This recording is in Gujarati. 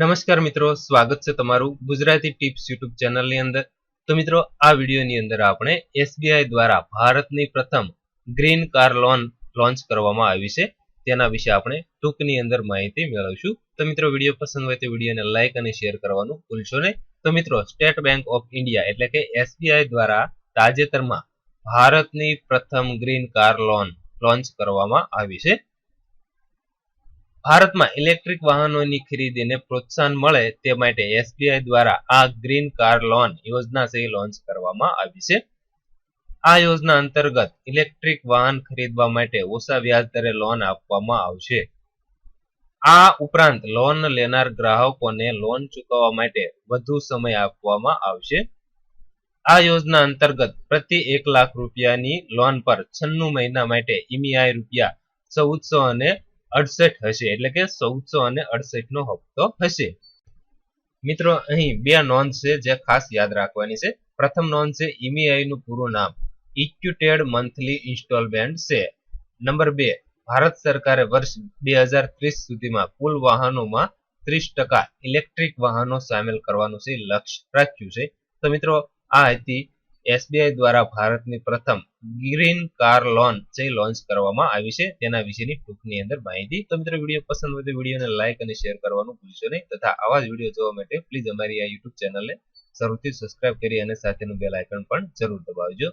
નમસ્કાર મિત્રો, સ્વાગત છે તમારું ગુજરાતી ટિપ્સ યુટ્યુબ ચેનલની અંદર. તો મિત્રો, આ વિડીયોની અંદર આપણે એસબીઆઈ દ્વારા ભારતની પ્રથમ ગ્રીન કાર લોન લોન્ચ કરવામાં આવી છે. તેના વિશે આપણે ટૂંકની અંદર માહિતી મેળવશું. તો મિત્રો, વીડિયો પસંદ હોય તો વિડીયોને લાઇક અને શેર કરવાનું ભૂલશો નહીં. તો મિત્રો, સ્ટેટ બેંક ઓફ ઇન્ડિયા એટલે કે એસબીઆઈ દ્વારા તાજેતરમાં ભારતની પ્રથમ ગ્રીન કાર લોન લોન્ચ કરવામાં આવી છે. ભારતમાં ઇલેક્ટ્રિક વાહનોની ખરીદીને પ્રોત્સાહન મળે તે માટે એસબીઆઈ દ્વારા આ ગ્રીન કાર લોન યોજના સહી લોન્ચ કરવામાં આવી છે. આ યોજના અંતર્ગત ઇલેક્ટ્રિક વાહન ખરીદવા માટે ઓછા વ્યાજ દરે લોન આપવામાં આવશે. આ ઉપરાંત લોન લેનાર ગ્રાહકોને લોન ચૂકવવા માટે વધુ સમય આપવામાં આવશે. આ યોજના અંતર્ગત પ્રતિ એક લાખ રૂપિયાની લોન પર છન્નું મહિના માટે ઈમીઆઈ રૂપિયા ચૌદસો અને અડસઠ હશે, એટલે કે ચૌદસો અને અડસઠ નો હપ્તો હશે. મિત્રો, અહીં બે નોંધ છે જે ખાસ યાદ રાખવાની છે. પ્રથમ નોંધ છે ઈમીઆઈ નું પૂરું નામ. ઇક્યુટેડ મંથલી ઇન્સ્ટોલમેન્ટ છે. નંબર બે, ભારત સરકારે વર્ષ બે હજાર ત્રીસ સુધીમાં કુલ વાહનોમાં ત્રીસ ટકા ઇલેક્ટ્રિક વાહનો સામેલ કરવાનું છે, લક્ષ્ય રાખ્યું છે. તો મિત્રો, આ હતી એસબીઆઈ દ્વારા ભારતની પ્રથમ ગ્રીન કાર લોન જે લોન્ચ કરવામાં આવી છે, તેના વિશેની ટૂંકની અંદર માહિતી. તો મિત્રો, વીડિયો પસંદ હોય તો વિડીયોને લાઇક અને શેર કરવાનું ભૂલશો નહીં. તથા આવા જ વીડિયો જોવા માટે પ્લીઝ અમારી આ યુટ્યુબ ચેનલને જરૂરથી સબસ્ક્રાઇબ કરી અને સાથેનું બેલ આઇકન પણ જરૂર દબાવજો.